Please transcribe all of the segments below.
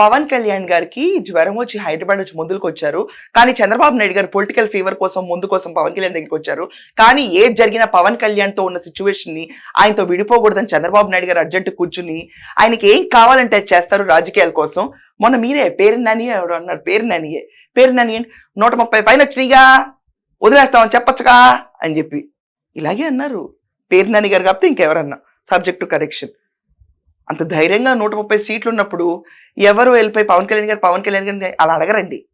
పవన్ కళ్యాణ్ గారికి జ్వరం వచ్చి హైదరాబాద్ నుంచి ముందుకు వచ్చారు కానీ చంద్రబాబు నాయుడు గారు పొలిటికల్ ఫీవర్ కోసం ముందు కోసం పవన్ కళ్యాణ్ దగ్గరికి వచ్చారు. కానీ ఏది జరిగినా పవన్ కళ్యాణ్తో ఉన్న సిచ్యువేషన్ని ఆయనతో విడిపోకూడదని చంద్రబాబు నాయుడు గారు అర్జెంట్ కూర్చుని ఆయనకి ఏం కావాలంటే అది చేస్తారు రాజకీయాల కోసం. మొన్న మీరే పేరు నాని ఎవరు అన్నారు. పేరు నానియే పేరు నాని నూట ముప్పై పైన వచ్చినాయిగా వదిలేస్తామని చెప్పొచ్చుగా అని చెప్పి. ఇలాగే అన్నారు. పేరు నాని గారు కాకపోతే ఇంకెవరన్నా. సబ్జెక్ట్ కరెక్షన్ అంత ధైర్యంగా నూట ముప్పై సీట్లు ఉన్నప్పుడు ఎవరు వెళ్ళిపోయి పవన్ కళ్యాణ్ గారు పవన్ కళ్యాణ్ గారిని అలా అడగరండి.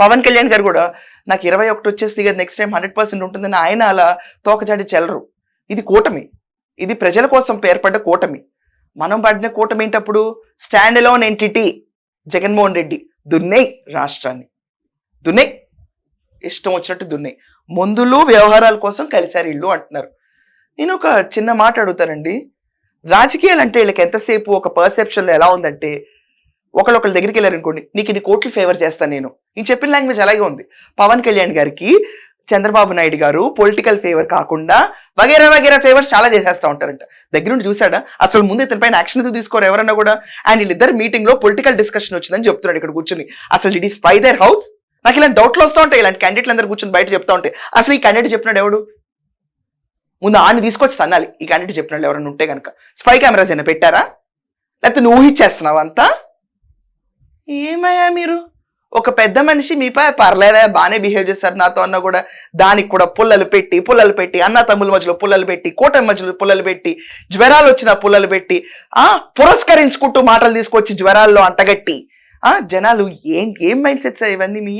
పవన్ కళ్యాణ్ గారు కూడా నాకు ఇరవై ఒకటి వచ్చేసి కదా నెక్స్ట్ టైం హండ్రెడ్ పర్సెంట్ ఉంటుందని ఆయన అలా తోకచాడి చెల్లరు. ఇది కూటమి. ఇది ప్రజల కోసం ఏర్పడ్డ కూటమి. మనం పడిన కూటమి ఏంటప్పుడు? Stand alone entity Jaganmohan Reddy. దున్నై రాష్ట్రాన్ని. దున్నై. ఇష్టం వచ్చినట్టు దున్నై. మందులు వ్యవహారాల కోసం కలిశారు ఇల్లు అంటున్నారు. నేను ఒక చిన్న మాట అడుగుతానండి. రాజకీయాలు అంటే వీళ్ళకి ఎంతసేపు ఒక పర్సెప్షన్లో ఎలా ఉందంటే ఒకళ్ళొకళ్ళ దగ్గరికి వెళ్ళారనుకోండి నీకు ఇన్ని కోట్లు ఫేవర్ చేస్తాను నేను. నేను చెప్పిన లాంగ్వేజ్ అలాగే ఉంది. పవన్ కళ్యాణ్ గారికి చంద్రబాబు నాయుడు గారు పొలిటికల్ ఫేవర్ కాకుండా వగేరా వగేరా ఫేవర్స్ చాలా చేసేస్తా ఉంటారంట. దగ్గర నుండి చూసాడా అసలు ముందు ఇతని పైన యాక్షన్ ఎందుకు తీసుకోరు ఎవరన్నా కూడా? అండ్ వీళ్ళిద్దరు మీటింగ్లో పొలిటికల్ డిస్కషన్ వచ్చిందని చెప్తున్నాడు ఇక్కడ కూర్చుని. అసలు ఇట్ ఈ స్పై దర్ హౌస్ నాకు ఇలాంటి డౌట్లు వస్తూ ఉంటాయి. ఇలాంటి క్యాండిడేట్లు అందరూ కూర్చొని బయట చెప్తా ఉంటాయి. అసలు ఈ క్యాండిడేట్ చెప్పినాడు ఎవడు? ముందు ఆడిని తీసుకొచ్చి తన్నాలి ఈ క్యాండిడేట్ చెప్పినాడు ఎవరైనా ఉంటే కనుక స్పై కెమెరాస్ ఏమైనా పెట్టారా? లేకపోతే నువ్వు ఊహించేస్తున్నావు అంతా? ఏమయ్యా మీరు? ఒక పెద్ద మనిషి మీపై పర్లేదా బాగానే బిహేవ్ చేస్తారు నాతో అన్న కూడా. దానికి కూడా పుల్లలు పెట్టి పుల్లలు పెట్టి అన్న తమ్ముల మధ్యలో పుల్లలు పెట్టి కూటమి మధ్యలో పుల్లలు పెట్టి జ్వరాలు వచ్చిన పుల్లలు పెట్టి ఆ పురస్కరించుకుంటూ మాటలు తీసుకొచ్చి జ్వరాల్లో అంటగట్టి ఆ జనాలు ఏం ఏం మైండ్ సెట్స్ ఇవన్నీ మీ?